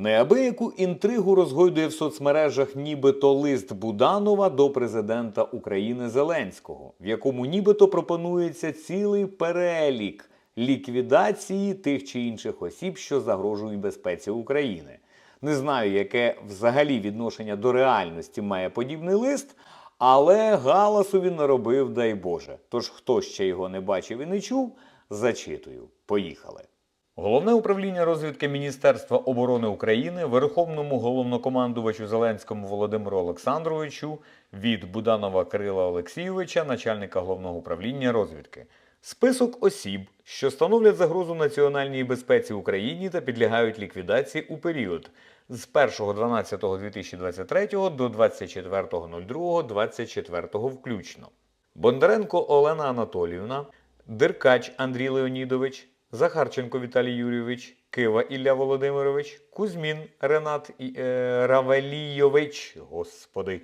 Неабияку інтригу розгойдує в соцмережах нібито лист Буданова до президента України Зеленського, в якому нібито пропонується цілий перелік ліквідації тих чи інших осіб, що загрожують безпеці України. Не знаю, яке взагалі відношення до реальності має подібний лист, але галасу він наробив, дай Боже. Тож хто ще його не бачив і не чув, зачитую. Поїхали. Головне управління розвідки Міністерства оборони України Верховному головнокомандувачу Зеленському Володимиру Олександровичу від Буданова Кирила Олексійовича, начальника головного управління розвідки. Список осіб, що становлять загрозу національній безпеці Україні та підлягають ліквідації у період з 1.12.2023 до 24.02.24 включно. Бондаренко Олена Анатоліївна, Деркач Андрій Леонідович, Захарченко Віталій Юрійович, Кива Ілля Володимирович, Кузьмін Ренат е, Равелійович, господи,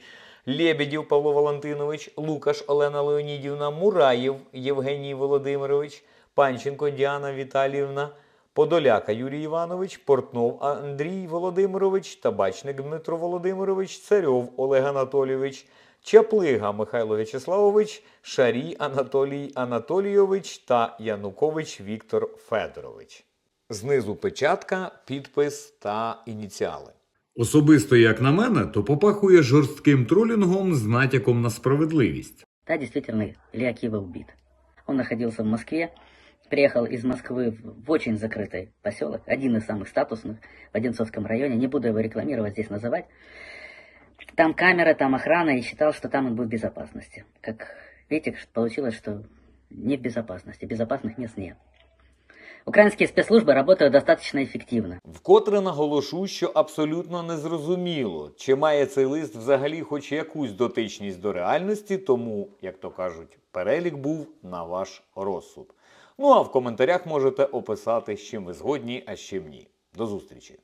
Лєбідів Павло Валентинович, Лукаш Олена Леонідівна, Мураєв Євгеній Володимирович, Панченко Діана Віталіївна, Подоляка Юрій Іванович, Портнов Андрій Володимирович, Табачник Дмитро Володимирович, Царьов Олег Анатолійович, Чаплига Михайло В'ячеславович, Шарій Анатолій Анатолійович та Янукович Віктор Федорович. Знизу печатка, підпис та ініціали. Особисто, як на мене, то попахує жорстким тролінгом з натяком на справедливість. Да, действительно, Илья Кива убит. Он находился в Москве, приехал из Москвы в в очень закрытый поселок, один из самых статусных в Одинцовском районе, не буду его рекламировать, здесь называть. Там камера, там охрана, и считал, что там он будет в безопасности. Как видите, ш- получилось, что не в безопасности, безопасных мест нет. Украинские спецслужбы работают достаточно эффективно. Вкотре наголошу, що абсолютно незрозуміло, чи має цей лист взагалі хоч якусь дотичність до реальності, тому, як то кажуть, перелік був на ваш розсуд. Ну а в коментарях можете описати, з чим ви згодні, а з чим ні. До зустрічі!